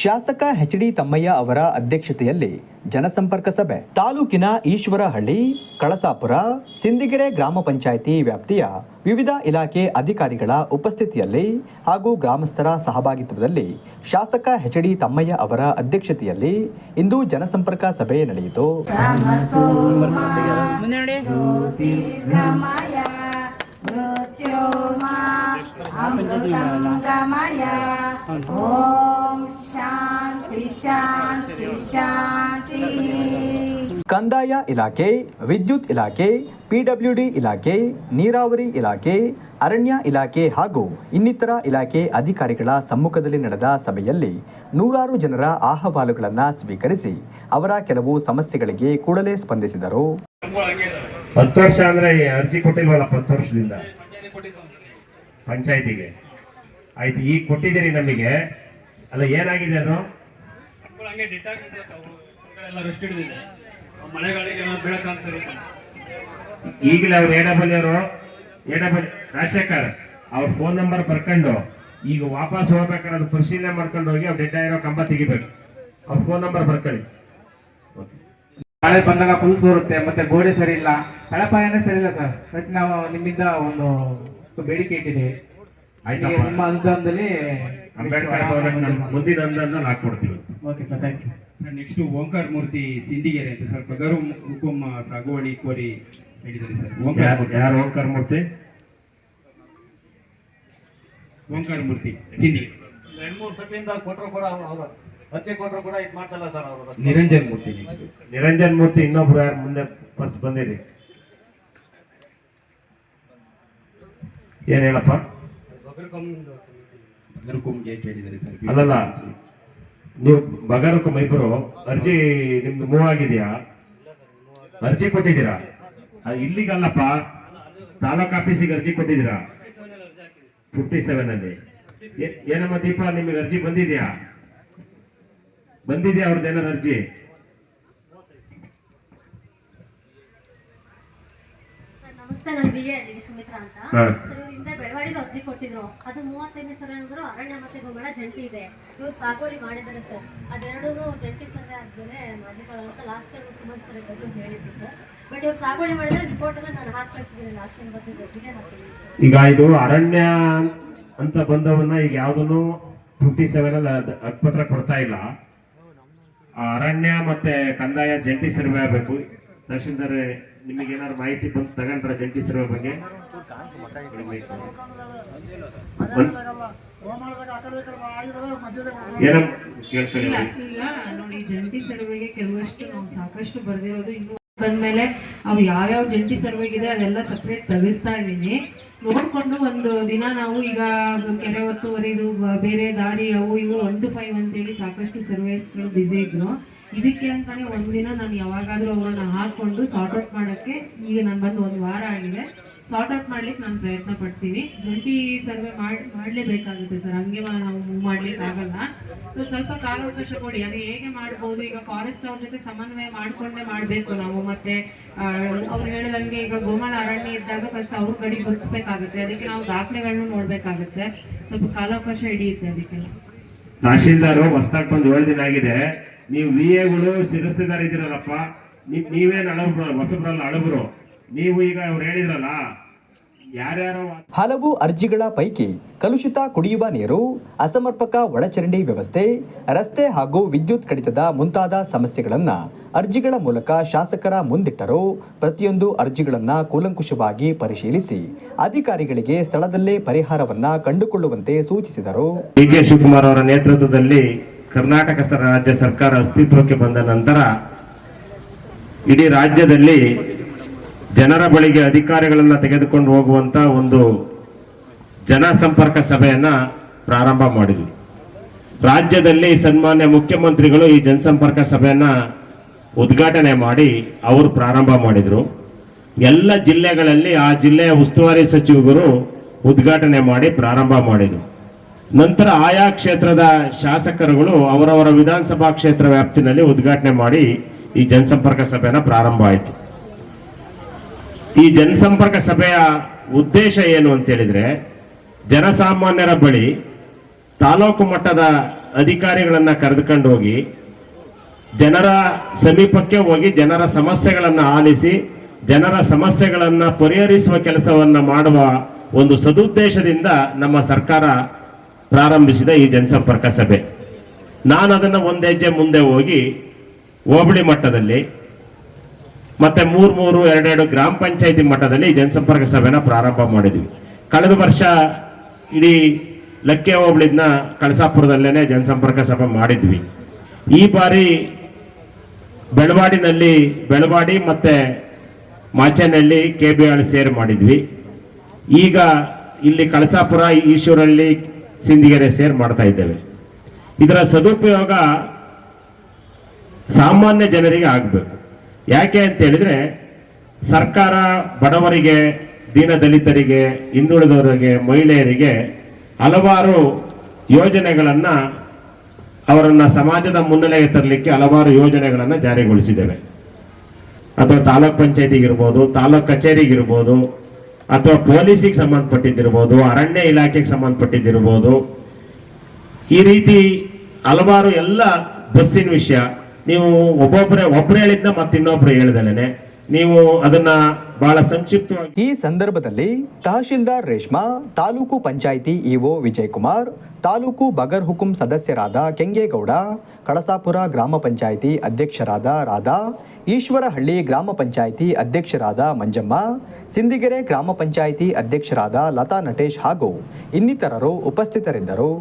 ಶಾಸಕ H D ತಮ್ಮಯ್ಯ ಅವರ ಅಧ್ಯಕ್ಷತೆಯಲ್ಲಿ ಜನಸಂಪರ್ಕ ಸಭೆ. ತಾಲೂಕಿನ ಈಶ್ವರಹಳ್ಳಿ ಕಳಸಾಪುರ ಸಿಂದಿಗೆರೆ ಗ್ರಾಮ ಪಂಚಾಯಿತಿ ವ್ಯಾಪ್ತಿಯ ವಿವಿಧ ಇಲಾಖೆ ಅಧಿಕಾರಿಗಳ ಉಪಸ್ಥಿತಿಯಲ್ಲಿ ಹಾಗೂ ಗ್ರಾಮಸ್ಥರ ಸಹಭಾಗಿತ್ವದಲ್ಲಿ ಶಾಸಕ ಎಚ್ ಡಿ ತಮ್ಮಯ್ಯ ಅವರ ಅಧ್ಯಕ್ಷತೆಯಲ್ಲಿ ಇಂದು ಜನಸಂಪರ್ಕ ಸಭೆ ನಡೆಯಿತು. ಜ್ಯೋತಿರ್ಗಮಯ ಕಂದಾಯ ಇಲಾಖೆ ವಿದ್ಯುತ್ ಇಲಾಖೆ ಪಿಡಬ್ಲ್ಯೂಡಿ ಇಲಾಖೆ ನೀರಾವರಿ ಇಲಾಖೆ ಅರಣ್ಯ ಇಲಾಖೆ ಹಾಗೂ ಇನ್ನಿತರ ಇಲಾಖೆ ಅಧಿಕಾರಿಗಳ ಸಮ್ಮುಖದಲ್ಲಿ ನಡೆದ ಸಭೆಯಲ್ಲಿ ನೂರಾರು ಜನರ ಅಹವಾಲುಗಳನ್ನು ಸ್ವೀಕರಿಸಿ ಅವರ ಕೆಲವು ಸಮಸ್ಯೆಗಳಿಗೆ ಕೂಡಲೇ ಸ್ಪಂದಿಸಿದರು. ಹತ್ತು ವರ್ಷ ಅಂದ್ರೆ ಅರ್ಜಿ ಕೊಟ್ಟಿಲ್ವಲ್ಲಪ್ಪ ಹತ್ತು ವರ್ಷದಿಂದ? ಪಂಚಾಯತಿಗೆ. ಆಯ್ತು ಈಗ ಕೊಟ್ಟಿದ್ದೀರಿ ನಮಗೆ. ಅಲ್ಲ ಏನಾಗಿದೆ ಅದು? ಮಕ್ಕಳು ಹಂಗೆ ಡೆಟ್ ಎಲ್ಲ ರೆಸ್ಟ್ ಹಿಡಿದಿದೆ. ಮಳೆಗಾಳಿಗೆ ಏನೋ ಬೆಳಕು ಅನ್ಸಿರುತ್ತೆ ಈಗಲೇ ಅವ್ರು ಎಡಬಲಿ ಅವರು ಎಡಬಲಿ ರಾಜಶೇಖರ್ ಅವ್ರ ಫೋನ್ ನಂಬರ್ ಬರ್ಕೊಂಡು ಈಗ ವಾಪಸ್ ಹೋಗ್ಬೇಕಾದ್ರೆ ಅದು ಪರಿಶೀಲನೆ ಮಾಡ್ಕೊಂಡು ಹೋಗಿ ಅವ್ರು ಡೆಡ್ ಆಗಿರೋ ಕಂಬ ತೆಗಿಬೇಕು. ಅವ್ರ ಫೋನ್ ನಂಬರ್ ಬರ್ಕೊಳ್ಳಿ. ಮಳೆ ಬಂದಾಗ ಫುಲ್ ಸೋರುತ್ತೆ ಮತ್ತೆ ಗೋಡೆ ಸರಿ ಇಲ್ಲ. ತಳಪಾಯನೇ ಸರಿ ಇಲ್ಲ ಸರ್. ಅದಕ್ಕೆ ನಾವು ನಿಮ್ಮಿಂದ ಒಂದು ಬೇಡಿಕೆ ಇಟ್ಟಿದ್ದೀವಿ. ನಿಮ್ಮ ಅನುದಾನದಲ್ಲಿ ಅಂಬೇಡ್ಕರ್ ಭವನಕ್ಕೆ ಮುಂದಿನ ಅಂದನ್ನ ಹಾಕೊಡ್ತೀವಿ okay sir thank you sir next Omkara Murthy Sindigere ಅಂತ ಸರ್ ಪಗರು ಹುಕುಂ ಸಾಗುವಳಿ ಕೋರಿ ಹೇಳಿದ್ದಾರೆ ಸರ್. ಓಂಕಾರ ಯಾರು ಯಾರು ಓಂಕಾರ ಮೂರ್ತಿ? ಓಂಕಾರ ಮೂರ್ತಿ ಸಿಂಧಿ. ಎರಡು ಮೂರು ಸಭೆಯಿಂದ ಕೊಟ್ಟರು ಕೂಡ ಅವರು ಅರ್ಜಿ ಕೊಟ್ಟರು ಕೂಡ ಇದು ಮಾಡ್ತಲ್ಲ ಸರ್ ಅವರು ನಿರಂಜನ್ ಮೂರ್ತಿ ನೆಕ್ಸ್ಟ್ ನಿರಂಜನ್ ಮೂರ್ತಿ ಇನ್ನೊಬ್ರು ಯಾರು ಮುಂದೆ ಫಸ್ಟ್ ಬಂದಿರಿ? ಏನ್ ಹೇಳಪ್ಪ? ಅಲ್ಲಲ್ಲ ನೀವು ಬಗಾರಕ್ಕೂ ಇಬ್ರು ಅರ್ಜಿ ನಿಮ್ದು ಮೂವ್ ಆಗಿದೆಯಾ? ಅರ್ಜಿ ಕೊಟ್ಟಿದ್ದೀರಾ? ಇಲ್ಲಿಗಲ್ಲಪ್ಪ ತಾಲೂಕ್ ಆಫೀಸಿಗೆ ಅರ್ಜಿ ಕೊಟ್ಟಿದ್ದೀರಾ? ಫಿಫ್ಟಿ ಸೆವೆನ್ ಅಲ್ಲಿ. ಏನಮ್ಮ ದೀಪ ನಿಮಗೆ ಅರ್ಜಿ ಬಂದಿದ್ಯಾ? ಬಂದಿದ್ಯಾ ಅವ್ರದ್ದು ಏನಾದ್ರು ಅರ್ಜಿ? ಸರ್, ನಮಸ್ತೆ ನಾನು ಬಿ ಎ ಅಲ್ಲಿ ಸುಮಿತ್ರಾ ಅಂತ. ಬೆಳವಾಡಿಗೆ ಅರ್ಜಿ ಕೊಟ್ಟಿದ್ರು. ಅದು ಮೂವತ್ತೈದನೇ ಸರಣರು ಅರಣ್ಯ ಮತ್ತೆ ಗೋಮಳ ಜಂಟಿ ಇದೆ. ಇವ್ರು ಸಾಗುವಳಿ ಮಾಡಿದ್ದಾರೆ ಸರ್. ಅದೆರಡೂ ಜಂಟಿ ಸರ್ವೆ ಆಗ್ದೇನೆ ಅಂತ ಲಾಸ್ಟ್ ಟೈಮ್ ಸುಮಂತ್ ಸರ್ ಇದ್ದರು ಹೇಳಿದ್ರು ಸರ್. ಬಟ್ ಇವ್ರು ಸಾಗುವಳಿ ಮಾಡಿದ್ರೆ ರಿಪೋರ್ಟ್ ಎಲ್ಲ ನಾನು ಹಾಕಿ ಲಾಸ್ಟ್ ಟೈಮ್ ಬಂದು ಗೊತ್ತಿಗೆ ಈಗ ಇದು ಅರಣ್ಯ ಅಂತ ಬಂದವನ್ನ ಈಗ ಯಾವ್ದನ್ನು ಫಿಫ್ಟಿ ಸೆವೆನ್ ಅಲ್ಲಿ ಅದ್- ಕೊಡ್ತಾ ಇಲ್ಲ. ಅರಣ್ಯ ಮತ್ತೆ ಕಂದಾಯ ಜಂಟಿ ಸರ್ವೆ ಆಗಬೇಕು. ತಹಶೀಲ್ದಾರ್ ನಿಮಗೆ ಏನಾದ್ರು ಮಾಹಿತಿ ಬಂದು ತಗೊಂಡ್ರ ಜಂಟಿ ಸರ್ವೆ ಬಗ್ಗೆ. ನೋಡಿ, ಜಂಟಿ ಸರ್ವೆಗೆ ಕೆಲವಷ್ಟು ನಾವು ಸಾಕಷ್ಟು ಬರ್ದಿರೋದು ಇನ್ನು ಬಂದ್ಮೇಲೆ ಅವು ಯಾವ್ಯಾವ ಜಂಟಿ ಸರ್ವೆಗಿದೆ ಅದೆಲ್ಲ ಸಪ್ರೇಟ್ ತಗಿಸ್ತಾ ಇದ್ದೀನಿ. ನೋಡ್ಕೊಂಡು ಒಂದು ದಿನ ನಾವು ಈಗ ಕೆರೆ ಒತ್ತುವರಿದು, ಬ- ಬೇರೆ ದಾರಿ, ಅವು ಇವು ಒನ್ ಟು ಫೈವ್ ಅಂತೇಳಿ ಸಾಕಷ್ಟು ಸರ್ವೇಸ್ಗಳು ಬ್ಯುಸಿ ಇದ್ರು. ಇದಕ್ಕೆ ಅಂತಾನೆ ಒಂದಿನ ನಾನು ಯಾವಾಗಾದ್ರೂ ಅವ್ರನ್ನ ಹಾಕೊಂಡು ಸಾರ್ಟ್ ಔಟ್ ಮಾಡೋಕ್ಕೆ ಈಗ ನಾನು ಬಂದು ಒಂದು ವಾರ ಆಗಿದೆ. ಸಾರ್ಟ್ ಔಟ್ ಮಾಡ್ಲಿಕ್ಕೆ ನಾನು ಪ್ರಯತ್ನ ಪಡ್ತೀನಿ. ಜಂಟಿ ಸರ್ವೆ ಮಾಡ್, ಮಾಡಲೇಬೇಕಾಗುತ್ತೆ ಸರ್. ಹಂಗೆ ನಾವು ಮೂವ್ ಮಾಡ್ಲಿಕ್ಕೆ ಆಗಲ್ಲ. ಸೊ ಸ್ವಲ್ಪ ಕಾಲಾವಕಾಶ ಕೊಡಿ. ಅದು ಹೇಗೆ ಮಾಡ್ಬೋದು? ಈಗ ಫಾರೆಸ್ಟ್ ಅವ್ರ ಜೊತೆ ಸಮನ್ವಯ ಮಾಡ್ಕೊಂಡೇ ಮಾಡಬೇಕು ನಾವು. ಮತ್ತೆ ಅವ್ರು ಹೇಳಿದಂಗೆ ಈಗ ಗೋಮಾಳ ಅರಣ್ಯ ಇದ್ದಾಗ ಫಸ್ಟ್ ಅವ್ರ ಕಡೆ ಗುರುತಿಸ್ಬೇಕಾಗುತ್ತೆ ಅದಕ್ಕೆ ನಾವು ದಾಖಲೆಗಳನ್ನು ನೋಡ್ಬೇಕಾಗುತ್ತೆ. ಸ್ವಲ್ಪ ಕಾಲಾವಕಾಶ ಹಿಡಿಯುತ್ತೆ ಅದಕ್ಕೆಲ್ಲ ತಹಶೀಲ್ದಾರು, ಹೊಸ್ದಾಗ್ ಬಂದು ಏಳು ದಿನ ಆಗಿದೆ. ನೀವು ವಿ ಎಗಳು ಶಿರಸ್ತೆದಾರ ಇದ್ದೀರಲ್ಲಪ್ಪ. ನೀವೇನ್ ಅಳಬ್ರು ಹೊಸಬ್ರಲ್ಲ ಅಳಬ್ರು. ನೀವು ಈಗ ಅವ್ರು ಹೇಳಿದ್ರಲ್ಲ ಯಾರ್ಯಾರೋ ಹಲವು ಅರ್ಜಿಗಳ ಪೈಕಿ ಕಲುಷಿತ ಕುಡಿಯುವ ನೀರು ಅಸಮರ್ಪಕ ಒಳಚರಂಡಿ ವ್ಯವಸ್ಥೆ ರಸ್ತೆ ಹಾಗೂ ವಿದ್ಯುತ್ ಕಡಿತದ ಮುಂತಾದ ಸಮಸ್ಯೆಗಳನ್ನು ಅರ್ಜಿಗಳ ಮೂಲಕ ಶಾಸಕರ ಮುಂದಿಟ್ಟರು. ಪ್ರತಿಯೊಂದು ಅರ್ಜಿಗಳನ್ನು ಕೂಲಂಕುಷವಾಗಿ ಪರಿಶೀಲಿಸಿ ಅಧಿಕಾರಿಗಳಿಗೆ ಸ್ಥಳದಲ್ಲೇ ಪರಿಹಾರವನ್ನು ಕಂಡುಕೊಳ್ಳುವಂತೆ ಸೂಚಿಸಿದರು. ಡಿ ಕೆ ಶಿವಕುಮಾರ್ ಅವರ ನೇತೃತ್ವದಲ್ಲಿ ಕರ್ನಾಟಕ ರಾಜ್ಯ ಸರ್ಕಾರ ಅಸ್ತಿತ್ವಕ್ಕೆ ಬಂದ ನಂತರ ಇಡೀ ರಾಜ್ಯದಲ್ಲಿ ಜನರ ಬಳಿಗೆ ಅಧಿಕಾರಿಗಳನ್ನ ತೆಗೆದುಕೊಂಡು ಹೋಗುವಂತ ಒಂದು ಜನಸಂಪರ್ಕ ಸಭೆಯನ್ನು ಪ್ರಾರಂಭ ಮಾಡಿದ್ವಿ. ರಾಜ್ಯದಲ್ಲಿ ಸನ್ಮಾನ್ಯ ಮುಖ್ಯಮಂತ್ರಿಗಳು ಈ ಜನಸಂಪರ್ಕ ಸಭೆಯನ್ನು ಉದ್ಘಾಟನೆ ಮಾಡಿ ಅವರು ಪ್ರಾರಂಭ ಮಾಡಿದ್ರು. ಎಲ್ಲ ಜಿಲ್ಲೆಗಳಲ್ಲಿ ಆ ಜಿಲ್ಲೆಯ ಉಸ್ತುವಾರಿ ಸಚಿವರು ಉದ್ಘಾಟನೆ ಮಾಡಿ ಪ್ರಾರಂಭ ಮಾಡಿದ್ರು. ನಂತರ ಆಯಾ ಕ್ಷೇತ್ರದ ಶಾಸಕರುಗಳು ಅವರವರ ವಿಧಾನಸಭಾ ಕ್ಷೇತ್ರ ವ್ಯಾಪ್ತಿನಲ್ಲಿ ಉದ್ಘಾಟನೆ ಮಾಡಿ ಈ ಜನಸಂಪರ್ಕ ಸಭೆಯನ್ನು ಪ್ರಾರಂಭ ಆಯಿತು. ಈ ಜನಸಂಪರ್ಕ ಸಭೆಯ ಉದ್ದೇಶ ಏನು ಅಂತ ಹೇಳಿದ್ರೆ, ಜನಸಾಮಾನ್ಯರ ಬಳಿ ತಾಲೂಕು ಮಟ್ಟದ ಅಧಿಕಾರಿಗಳನ್ನು ಕರೆದುಕೊಂಡು ಹೋಗಿ, ಜನರ ಸಮೀಪಕ್ಕೆ ಹೋಗಿ ಜನರ ಸಮಸ್ಯೆಗಳನ್ನು ಆಲಿಸಿ, ಜನರ ಸಮಸ್ಯೆಗಳನ್ನು ಪರಿಹರಿಸುವ ಕೆಲಸವನ್ನು ಮಾಡುವ ಒಂದು ಸದುದ್ದೇಶದಿಂದ ನಮ್ಮ ಸರ್ಕಾರ ಪ್ರಾರಂಭಿಸಿದ ಈ ಜನಸಂಪರ್ಕ ಸಭೆ. ನಾನು ಅದನ್ನು ಒಂದು ಹೆಜ್ಜೆ ಮುಂದೆ ಹೋಗಿ ಹೋಬಳಿ ಮಟ್ಟದಲ್ಲಿ ಮತ್ತೆ ಮೂರ್ ಮೂರು ಎರಡೆರಡು ಗ್ರಾಮ ಪಂಚಾಯಿತಿ ಮಟ್ಟದಲ್ಲಿ ಜನಸಂಪರ್ಕ ಸಭೆನ ಪ್ರಾರಂಭ ಮಾಡಿದ್ವಿ. ಕಳೆದ ವರ್ಷ ಇಡೀ ಲಕ್ಕೆ ಹೋಬಳಿದ್ನ ಕಳಸಾಪುರದಲ್ಲೇನೆ ಜನಸಂಪರ್ಕ ಸಭೆ ಮಾಡಿದ್ವಿ. ಈ ಬಾರಿ ಬೆಳವಾಡಿನಲ್ಲಿ ಬೆಳವಾಡಿ ಮತ್ತೆ ಮಾಚೆನಲ್ಲಿ ಕೆ ಬಿ ಆರ್ ಸೇರಿ ಮಾಡಿದ್ವಿ. ಈಗ ಇಲ್ಲಿ ಕಳಸಾಪುರ, ಈಶ್ವರಹಳ್ಳಿ, ಸಿಂದಿಗೆರೆ ಸೇರ್ ಮಾಡ್ತಾ ಇದ್ದೇವೆ. ಇದರ ಸದುಪಯೋಗ ಸಾಮಾನ್ಯ ಜನರಿಗೆ ಆಗಬೇಕು. ಯಾಕೆ ಅಂತ ಹೇಳಿದ್ರೆ ಸರ್ಕಾರ ಬಡವರಿಗೆ ದೀನದಲಿತರಿಗೆ ಹಿಂದುಳಿದವರಿಗೆ, ಮಹಿಳೆಯರಿಗೆ ಹಲವಾರು ಯೋಜನೆಗಳನ್ನು ಅವರನ್ನು ಸಮಾಜದ ಮುನ್ನೆಲೆಗೆ ತರಲಿಕ್ಕೆ ಹಲವಾರು ಯೋಜನೆಗಳನ್ನು ಜಾರಿಗೊಳಿಸಿದ್ದೇವೆ. ಅಥವಾ ತಾಲೂಕ್ ಪಂಚಾಯತಿಗೆ ಇರ್ಬೋದು, ತಾಲೂಕ್ ಕಚೇರಿಗೆ ಇರ್ಬೋದು, ಅಥವಾ ಪೊಲೀಸಿಗೆ ಸಂಬಂಧಪಟ್ಟಿದ್ದಿರ್ಬೋದು, ಅರಣ್ಯ ಇಲಾಖೆಗೆ ಸಂಬಂಧಪಟ್ಟಿದ್ದಿರ್ಬೋದು. ಈ ರೀತಿ ಹಲವಾರು ಎಲ್ಲ ಬಸ್ಸಿನ ವಿಷಯ ನೀವು ಒಬ್ಬೊಬ್ಬರೇ ಒಬ್ರು ಹೇಳಿದ್ನ ಮತ್ತಿನ್ನೊಬ್ರು ಹೇಳ್ದಲೇನೆ ನೀವು ಅದನ್ನ ಬಹಳ ಸಂಕ್ಷಿಪ್ತವಾಗಿ ಈ ಸಂದರ್ಭದಲ್ಲಿ ತಹಶೀಲ್ದಾರ್ ರೇಷ್ಮಾ, ತಾಲೂಕು ಪಂಚಾಯಿತಿ ಇಒ ವಿಜಯಕುಮಾರ್, ತಾಲೂಕು ಬಗರ್ ಹುಕುಂ ಸದಸ್ಯರಾದ ಕೆಂಗೇಗೌಡ, ಕಳಸಾಪುರ ಗ್ರಾಮ ಪಂಚಾಯಿತಿ ಅಧ್ಯಕ್ಷರಾದ ರಾಧಾ, ಈಶ್ವರಹಳ್ಳಿ ಗ್ರಾಮ ಪಂಚಾಯಿತಿ ಅಧ್ಯಕ್ಷರಾದ ಮಂಜಮ್ಮ, ಸಿಂದಿಗೆರೆ ಗ್ರಾಮ ಪಂಚಾಯಿತಿ ಅಧ್ಯಕ್ಷರಾದ ಲತಾ ನಟೇಶ್ ಹಾಗೂ ಇನ್ನಿತರರು ಉಪಸ್ಥಿತರಿದ್ದರು.